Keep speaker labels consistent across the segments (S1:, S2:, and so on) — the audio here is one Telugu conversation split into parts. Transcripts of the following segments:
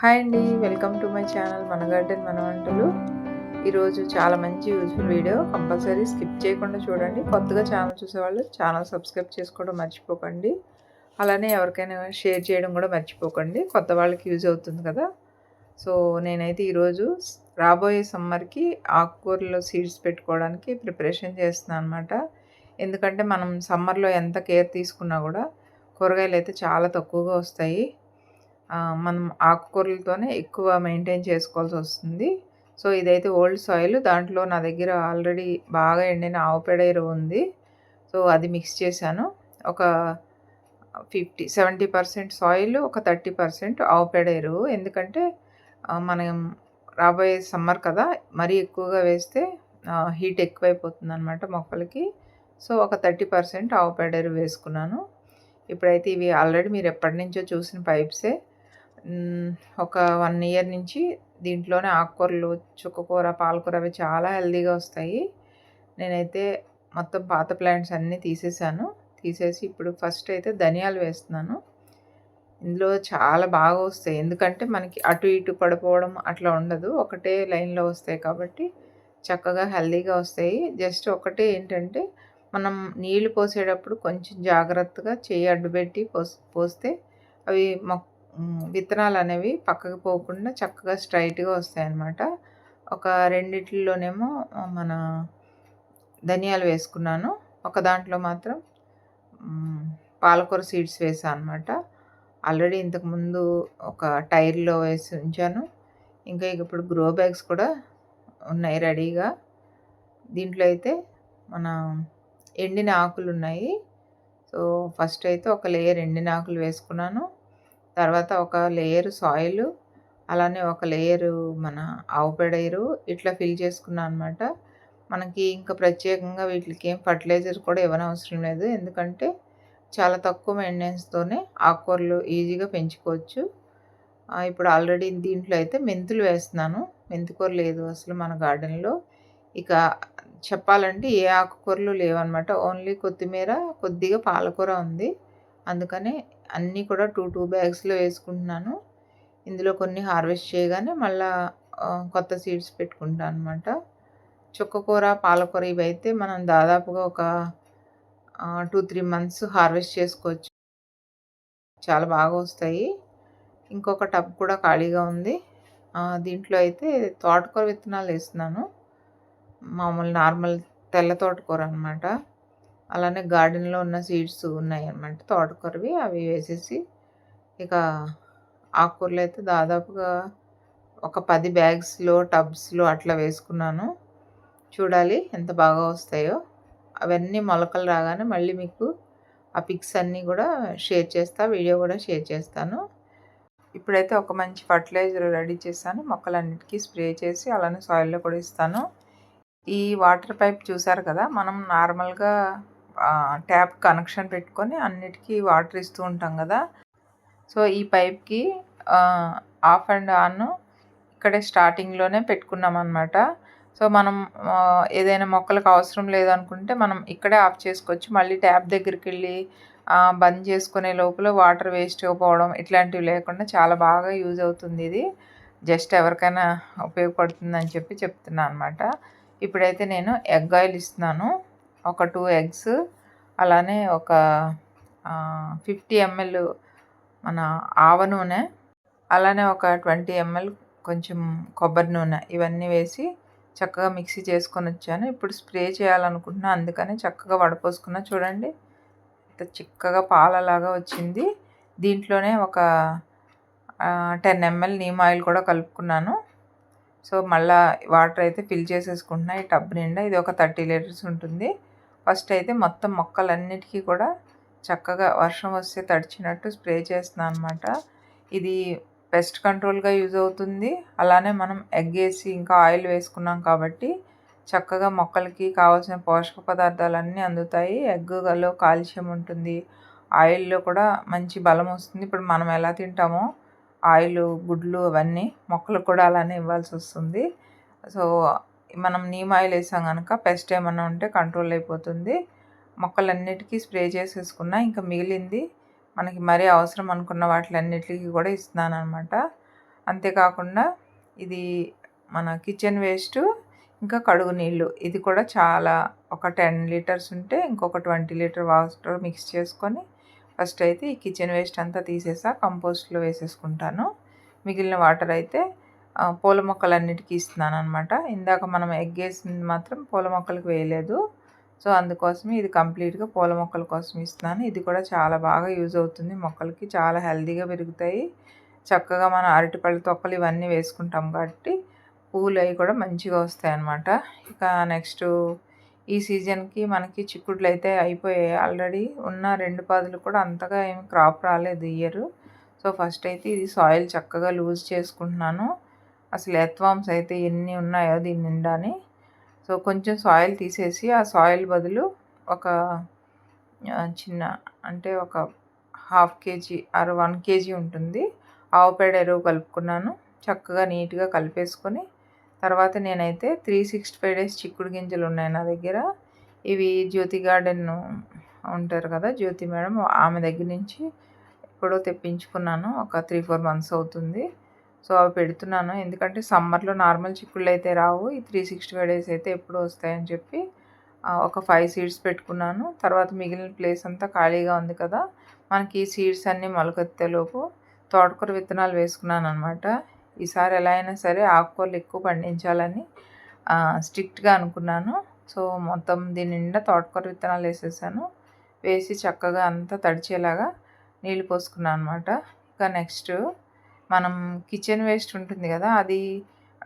S1: హాయ్ అండి వెల్కమ్ టు మై ఛానల్ మన గార్డెన్ మన వంటలు ఈరోజు చాలా మంచి యూజ్ఫుల్ వీడియో కంపల్సరీ స్కిప్ చేయకుండా చూడండి. కొత్తగా ఛానల్ చూసేవాళ్ళు ఛానల్ సబ్స్క్రైబ్ చేసుకోవడం మర్చిపోకండి. అలానే ఎవరికైనా షేర్ చేయడం కూడా మర్చిపోకండి. కొత్త వాళ్ళకి యూజ్ అవుతుంది కదా. సో నేనైతే ఈరోజు రాబోయే సమ్మర్కి ఆకుకూరలో సీడ్స్ పెట్టుకోవడానికి ప్రిపరేషన్ చేస్తున్నాను అనమాట ఎందుకంటే మనం సమ్మర్లో ఎంత కేర్ తీసుకున్నా కూడా కూరగాయలు అయితే చాలా తక్కువగా వస్తాయి. మనం ఆకుకూరలతోనే ఎక్కువ మెయింటైన్ చేసుకోవాల్సి వస్తుంది సో ఇదైతే ఓల్డ్ సాయిల్. దాంట్లో నా దగ్గర ఆల్రెడీ బాగా ఎండిన ఆవు పేడ ఎరువు ఉంది. సో అది మిక్స్ చేశాను. ఒక ఫిఫ్టీ సెవెంటీ పర్సెంట్ సాయిల్ ఒక థర్టీ పర్సెంట్ ఆవు పేడ ఎరువు ఎందుకంటే మనం రాబోయే సమ్మర్ కదా మరీ ఎక్కువగా వేస్తే హీట్ ఎక్కువైపోతుంది అనమాట మొక్కలకి. సో ఒక థర్టీ పర్సెంట్ ఆవు పేడ ఎరువు వేసుకున్నాను. ఇప్పుడైతే ఇవి ఆల్రెడీ మీరు ఎప్పటి నుంచో చూసిన పైప్సే. ఒక వన్ ఇయర్ నుంచి దీంట్లోనే ఆకుకూరలు చుక్కకూర పాలకూర అవి చాలా హెల్దీగా వస్తాయి. నేనైతే మొత్తం పాత ప్లాంట్స్ అన్నీ తీసేసాను. తీసేసి ఇప్పుడు ఫస్ట్ అయితే ధనియాలు వేస్తున్నాను. ఇందులో చాలా బాగా వస్తాయి. ఎందుకంటే మనకి అటు ఇటు పడిపోవడం అట్లా ఉండదు. ఒకటే లైన్లో వస్తాయి కాబట్టి చక్కగా హెల్దీగా వస్తాయి. జస్ట్ ఒకటే ఏంటంటే మనం నీళ్ళు పోసేటప్పుడు కొంచెం జాగ్రత్తగా చేయి అడ్డుపెట్టి పోస్ పోస్తే అవి మొక్క విత్తనాలు అనేవి పక్కకు పోకుండా చక్కగా స్ట్రైట్గా వస్తాయన్నమాట. ఒక రెండిట్లోనేమో మన ధనియాలు వేసుకున్నాను. ఒక దాంట్లో మాత్రం పాలకూర సీడ్స్ వేసాను అనమాట ఆల్రెడీ ఇంతకుముందు ఒక టైర్లో వేసి ఉంచాను. ఇంకా ఇప్పుడు గ్రో బ్యాగ్స్ కూడా ఉన్నాయి రెడీగా. దీంట్లో అయితే మన ఎండిన ఆకులు ఉన్నాయి సో ఫస్ట్ అయితే ఒక లేయర్ ఎండిన ఆకులు వేసుకున్నాను. తర్వాత ఒక లేయర్ సాయిల్ అలానే ఒక లేయరు మన ఆవు పెడైరు ఇట్లా ఫిల్ చేసుకున్నాను అనమాట మనకి ఇంకా ప్రత్యేకంగా వీటికి ఏం ఫర్టిలైజర్ కూడా ఇవ్వనవసరం లేదు. ఎందుకంటే చాలా తక్కువ మెయింటెనెన్స్తోనే ఆకుకూరలు ఈజీగా పెంచుకోవచ్చు. ఇప్పుడు ఆల్రెడీ దీంట్లో అయితే మెంతులు వేస్తున్నాను. మెంతికూర లేదు అసలు మన గార్డెన్లో ఇక చెప్పాలంటే ఏ ఆకుకూరలు లేవన్నమాట. ఓన్లీ కొత్తిమీర కొద్దిగా పాలకూర ఉంది. అందుకనే అన్నీ కూడా టూ టూ బ్యాగ్స్లో వేసుకుంటున్నాను. ఇందులో కొన్ని హార్వెస్ట్ చేయగానే మళ్ళా కొత్త సీడ్స్ పెట్టుకుంటాను అనమాట చుక్కకూర పాలకూర ఇవి అయితే మనం దాదాపుగా ఒక టూ త్రీ మంత్స్ హార్వెస్ట్ చేసుకోవచ్చు. చాలా బాగా వస్తాయి. ఇంకొక టబ్ కూడా ఖాళీగా ఉంది. దీంట్లో అయితే తోటకూర విత్తనాలు వేస్తున్నాను. మామూలు నార్మల్ తెల్ల తోటకూర అనమాట అలానే గార్డెన్లో ఉన్న సీడ్స్ ఉన్నాయి అన్నమాట తోటకూరవి అవి వేసేసి ఇక ఆకుకూరలు అయితే దాదాపుగా ఒక పది బ్యాగ్స్లో టబ్స్లో అట్లా వేసుకున్నాను. చూడాలి ఎంత బాగా వస్తాయో. అవన్నీ మొలకలు రాగానే మళ్ళీ మీకు ఆ పిక్స్ అన్నీ కూడా షేర్ చేస్తా వీడియో కూడా షేర్ చేస్తాను. ఇప్పుడైతే ఒక మంచి ఫర్టిలైజర్ రెడీ చేస్తాను మొక్కలన్నిటికీ స్ప్రే చేసి అలానే సాయిల్లో కూడా ఇస్తాను. ఈ వాటర్ పైప్ చూసారు కదా మనం నార్మల్గా ట్యాప్ కనెక్షన్ పెట్టుకొని అన్నిటికీ వాటర్ ఇస్తూ ఉంటాం కదా. సో ఈ పైప్కి ఆఫ్ అండ్ ఆన్ ఇక్కడే స్టార్టింగ్లోనే పెట్టుకున్నాం అనమాట సో మనం ఏదైనా మొక్కలకు అవసరం లేదనుకుంటే మనం ఇక్కడే ఆఫ్ చేసుకోవచ్చు. మళ్ళీ ట్యాప్ దగ్గరికి వెళ్ళి బంద్ చేసుకునే లోపల వాటర్ వేస్ట్ పోవడం ఇట్లాంటివి లేకుండా చాలా బాగా యూజ్ అవుతుంది ఇది. జస్ట్ ఎవరికైనా ఉపయోగపడుతుందని చెప్పి చెప్తున్నాను అనమాట ఇప్పుడైతే నేను ఎగ్ ఆయిల్ ఇస్తున్నాను. ఒక టూ ఎగ్స్ అలానే ఒక ఫిఫ్టీ ఎంఎల్ మన ఆవ నూనె అలానే ఒక ట్వంటీ ఎంఎల్ కొంచెం కొబ్బరి నూనె ఇవన్నీ వేసి చక్కగా మిక్సీ చేసుకొని వచ్చాను. ఇప్పుడు స్ప్రే చేయాలనుకుంటున్నా అందుకని చక్కగా వడపోసుకున్నా. చూడండి ఇంత చిక్కగా పాలలాగా వచ్చింది. దీంట్లోనే ఒక టెన్ ఎంఎల్ నీమ్ ఆయిల్ కూడా కలుపుకున్నాను. సో మళ్ళీ వాటర్ అయితే ఫిల్ చేసేసుకుంటున్నా ఈ టబ్ నిండా. ఇది ఒక థర్టీ లీటర్స్ ఉంటుంది. ఫస్ట్ అయితే మొత్తం మొక్కలన్నిటికీ కూడా చక్కగా వర్షం వస్తే తడిచినట్టు స్ప్రే చేస్తున్నాను అనమాట ఇది పెస్ట్ కంట్రోల్గా యూజ్ అవుతుంది. అలానే మనం ఎగ్ వేసి ఇంకా ఆయిల్ వేసుకున్నాం కాబట్టి చక్కగా మొక్కలకి కావాల్సిన పోషక పదార్థాలన్నీ అందుతాయి. ఎగ్గులో కాల్షియం ఉంటుంది. ఆయిల్లో కూడా మంచి బలం వస్తుంది. ఇప్పుడు మనం ఎలా తింటామో ఆయిల్ గుడ్లు అవన్నీ మొక్కలకు కూడా అలానే ఇవ్వాల్సి వస్తుంది. సో మనం నీమ్ ఆయిల్ వేసాం కనుక పెస్ట్ ఏమన్నా ఉంటే కంట్రోల్ అయిపోతుంది. మొక్కలన్నిటికీ స్ప్రే చేసేసుకున్నా ఇంకా మిగిలింది మనకి మరీ అవసరం అనుకున్న వాటిలన్నిటికీ కూడా ఇస్తున్నాను అనమాట అంతేకాకుండా ఇది మన కిచెన్ వేస్ట్ ఇంకా కడుగు నీళ్ళు. ఇది కూడా చాలా ఒక టెన్ లీటర్స్ ఉంటే ఇంకొక ట్వంటీ లీటర్ వాటర్ మిక్స్ చేసుకొని ఫస్ట్ అయితే ఈ కిచెన్ వేస్ట్ అంతా తీసేసా కంపోస్ట్లో వేసేసుకుంటాను. మిగిలిన వాటర్ అయితే పూల మొక్కలన్నిటికీ ఇస్తున్నాను అనమాట ఇందాక మనం ఎగ్ వేసింది మాత్రం పూల మొక్కలకు వేయలేదు. సో అందుకోసం ఇది కంప్లీట్గా పూల మొక్కల కోసం ఇస్తున్నాను. ఇది కూడా చాలా బాగా యూజ్ అవుతుంది మొక్కలకి. చాలా హెల్దీగా పెరుగుతాయి. చక్కగా మనం అరటిపళ్ళ తొక్కలు ఇవన్నీ వేసుకుంటాం కాబట్టి పూలు అవి కూడా మంచిగా వస్తాయి అన్నమాట ఇక నెక్స్ట్ ఈ సీజన్కి మనకి చిక్కుడులు అయితే అయిపోయాయి ఆల్రెడీ. ఉన్న రెండు పాదులు కూడా అంతగా ఏమి క్రాప్ రాలేదు ఇయర్. సో ఫస్ట్ అయితే ఇది సాయిల్ చక్కగా లూజ్ చేసుకుంటున్నాను. అసలు ఎత్వామ్స్ అయితే ఎన్ని ఉన్నాయో దీని నిండాని. సో కొంచెం సాయిల్ తీసేసి ఆ సాయిల్ బదులు ఒక చిన్న అంటే ఒక హాఫ్ కేజీ ఆరు వన్ కేజీ ఉంటుంది. ఆవు పేడ ఎరువు కలుపుకున్నాను. చక్కగా నీట్గా కలిపేసుకొని తర్వాత నేనైతే త్రీ సిక్స్టీ ఫైవ్ డేస్ చిక్కుడు గింజలు ఉన్నాయి నా దగ్గర. ఇవి జ్యోతి గార్డెన్ ఉంటారు కదా జ్యోతి మేడం ఆమె దగ్గర నుంచి ఎప్పుడో తెప్పించుకున్నాను. ఒక త్రీ ఫోర్ మంత్స్ అవుతుంది. సో అవి పెడుతున్నాను. ఎందుకంటే సమ్మర్లో నార్మల్ చిక్కుళ్ళు అయితే రావు. ఈ త్రీ సిక్స్టీ ఫైవ్ డేస్ అయితే ఎప్పుడు వస్తాయని చెప్పి ఒక ఫైవ్ సీడ్స్ పెట్టుకున్నాను. తర్వాత మిగిలిన ప్లేస్ అంతా ఖాళీగా ఉంది కదా మనకి ఈ సీడ్స్ అన్నీ మొలకెత్తేలోపు తోటకూర విత్తనాలు వేసుకున్నాను అనమాట ఈసారి ఎలా అయినా సరే ఆకుకూరలు ఎక్కువ పండించాలని స్ట్రిక్ట్గా అనుకున్నాను. సో మొత్తం దీని నిండా తోటకూర విత్తనాలు వేసేసాను. వేసి చక్కగా అంతా తడిచేలాగా నీళ్ళు పోసుకున్నాను అనమాట ఇంకా నెక్స్ట్ మనం కిచెన్ వేస్ట్ ఉంటుంది కదా అది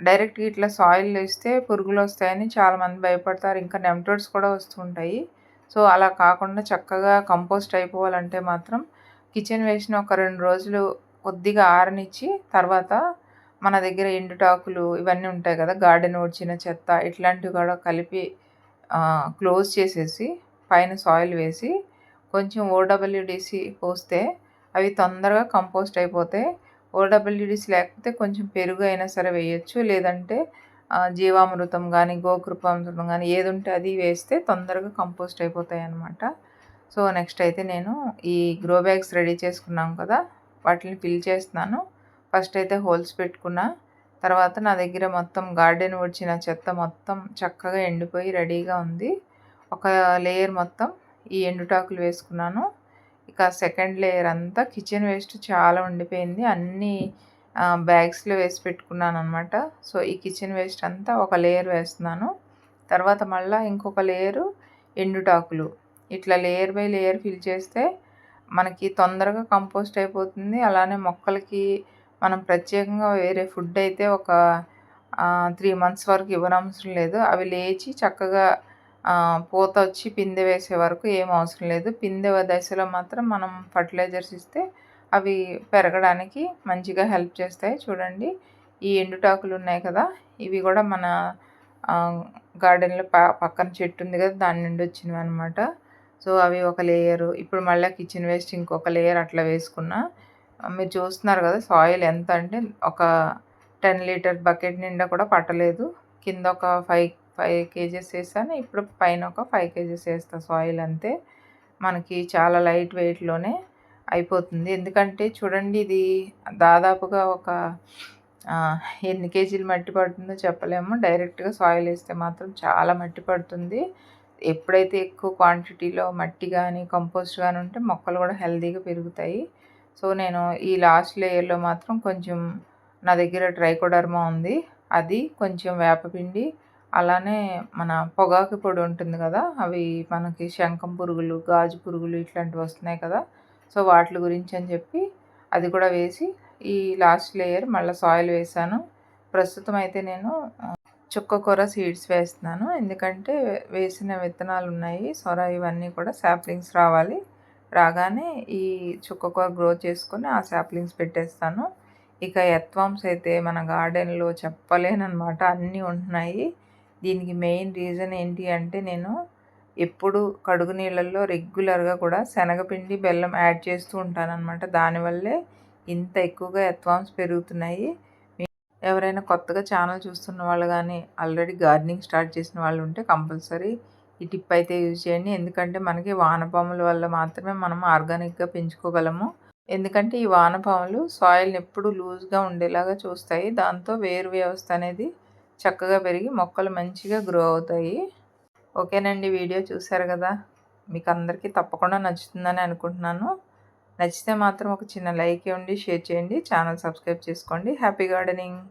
S1: డైరెక్ట్గా ఇట్లా సాయిల్ వేస్తే పురుగులు వస్తాయని చాలామంది భయపడతారు. ఇంకా నెమ్టోడ్స్ కూడా వస్తుంటాయి సో అలా కాకుండా చక్కగా కంపోస్ట్ అయిపోవాలంటే మాత్రం కిచెన్ వేస్ట్ని ఒక రెండు రోజులు కొద్దిగా ఆరనిచ్చి తర్వాత మన దగ్గర ఎండుటాకులు ఇవన్నీ ఉంటాయి కదా గార్డెన్ వచ్చిన చెత్త ఇట్లాంటివి కూడా కలిపి క్లోజ్ చేసేసి పైన సాయిల్ వేసి కొంచెం ఓడబ్ల్యూడిసి పోస్తే అవి తొందరగా కంపోస్ట్ అయిపోతాయి ఓడబ్ల్యూడిసి లేకపోతే కొంచెం పెరుగు అయినా సరే వేయచ్చు. లేదంటే జీవామృతం కానీ గోకృపామృతం కానీ ఏది ఉంటే అది వేస్తే తొందరగా కంపోస్ట్ అయిపోతాయి అన్నమాట సో నెక్స్ట్ అయితే నేను ఈ గ్రో బ్యాగ్స్ రెడీ చేసుకున్నాం కదా వాటిని ఫిల్ చేస్తున్నాను. ఫస్ట్ అయితే హోల్స్ పెట్టుకున్నా తర్వాత నా దగ్గర మొత్తం గార్డెన్ వచ్చిన చెత్త మొత్తం చక్కగా ఎండిపోయి రెడీగా ఉంది. ఒక లేయర్ మొత్తం ఈ ఎండుటాకులు వేసుకున్నాను. ఇక సెకండ్ లేయర్ అంతా కిచెన్ వేస్ట్ చాలా ఉండిపోయింది. అన్నీ బ్యాగ్స్లో వేసి పెట్టుకున్నాను అనమాట సో ఈ కిచెన్ వేస్ట్ అంతా ఒక లేయర్ వేస్తున్నాను. తర్వాత మళ్ళీ ఇంకొక లేయరు ఎండుటాకులు. ఇట్లా లేయర్ బై లేయర్ ఫిల్ చేస్తే మనకి తొందరగా కంపోస్ట్ అయిపోతుంది. అలానే మొక్కలకి మనం ప్రత్యేకంగా వేరే ఫుడ్ అయితే ఒక త్రీ మంత్స్ వరకు ఇవ్వనవసరం లేదు. అవి లేచి చక్కగా పూత వచ్చి పిందె వేసే వరకు ఏం అవసరం లేదు. పిందె దశలో మాత్రం మనం ఫర్టిలైజర్స్ ఇస్తే అవి పెరగడానికి మంచిగా హెల్ప్ చేస్తాయి. చూడండి ఈ ఎండుటాకులు ఉన్నాయి కదా ఇవి కూడా మన గార్డెన్లో ప పక్కన చెట్టు ఉంది కదా దాని నుండి వచ్చినవి అనమాట సో అవి ఒక లేయరు ఇప్పుడు మళ్ళీ కిచెన్ వేస్ట్ ఇంకొక లేయర్ అట్లా వేసుకున్నా. మీరు చూస్తున్నారు కదా సాయిల్ ఎంత అంటే ఒక టెన్ లీటర్ బకెట్ నిండా కూడా పట్టలేదు. కింద ఒక ఫైవ్ ఫైవ్ కేజెస్ వేసాను. ఇప్పుడు పైన ఒక ఫైవ్ కేజెస్ వేస్తాను సాయిల్ అంతే. మనకి చాలా లైట్ వెయిట్లోనే అయిపోతుంది. ఎందుకంటే చూడండి ఇది దాదాపుగా ఒక ఎన్ని కేజీలు మట్టి పడుతుందో చెప్పలేము. డైరెక్ట్గా సాయిల్ వేస్తే మాత్రం చాలా మట్టి పడుతుంది. ఎప్పుడైతే ఎక్కువ క్వాంటిటీలో మట్టి కానీ కంపోస్ట్ కానీ ఉంటే మొక్కలు కూడా హెల్తీగా పెరుగుతాయి. సో నేను ఈ లాస్ట్ లేయర్లో మాత్రం కొంచెం నా దగ్గర ట్రైకోడర్మా ఉంది. అది కొంచెం వేపపిండి అలానే మన పొగాకు పొడి ఉంటుంది కదా అవి మనకి శంఖం పురుగులు గాజు పురుగులు ఇట్లాంటివి వస్తున్నాయి కదా. సో వాటి గురించి అని చెప్పి అది కూడా వేసి ఈ లాస్ట్ లేయర్ మళ్ళీ సాయిల్ వేసాను. ప్రస్తుతం అయితే నేను చుక్కకూర సీడ్స్ వేస్తున్నాను. ఎందుకంటే వేసిన విత్తనాలు ఉన్నాయి సొర ఇవన్నీ కూడా శాప్లింగ్స్ రావాలి. రాగానే ఈ చుక్కకూర గ్రో చేసుకొని ఆ శాప్లింగ్స్ పెట్టేస్తాను. ఇక ఎత్వామ్స్ అయితే మన గార్డెన్లో చెప్పలేనమాట అన్నీ ఉంటున్నాయి. దీనికి మెయిన్ రీజన్ ఏంటి అంటే నేను ఎప్పుడు కడుగు నీళ్ళల్లో రెగ్యులర్గా కూడా శనగపిండి బెల్లం యాడ్ చేస్తూ ఉంటానన్నమాట. దానివల్లే ఇంత ఎక్కువగా ఎత్వామ్స్ పెరుగుతున్నాయి. ఎవరైనా కొత్తగా ఛానల్ చూస్తున్న వాళ్ళు కానీ ఆల్రెడీ గార్డెనింగ్ స్టార్ట్ చేసిన వాళ్ళు ఉంటే కంపల్సరీ ఈ టిప్ అయితే యూజ్ చేయండి. ఎందుకంటే మనకి వానపాముల వల్ల మాత్రమే మనం ఆర్గానిక్గా పెంచుకోగలము. ఎందుకంటే ఈ వానపాములు సాయిల్ని ఎప్పుడు లూజ్గా ఉండేలాగా చూస్తాయి. దాంతో వేరు వ్యవస్థ అనేది చక్కగా పెరిగి మొక్కలు మంచిగా గ్రో అవుతాయి. ఓకేనండి వీడియో చూసారు కదా? మీకు అందరికీ తప్పకుండా నచ్చుతుందని అనుకుంటున్నాను. నచ్చితే మాత్రం ఒక చిన్న లైక్ ఇవ్వండి షేర్ చేయండి ఛానల్ సబ్స్క్రైబ్ చేసుకోండి. Happy gardening!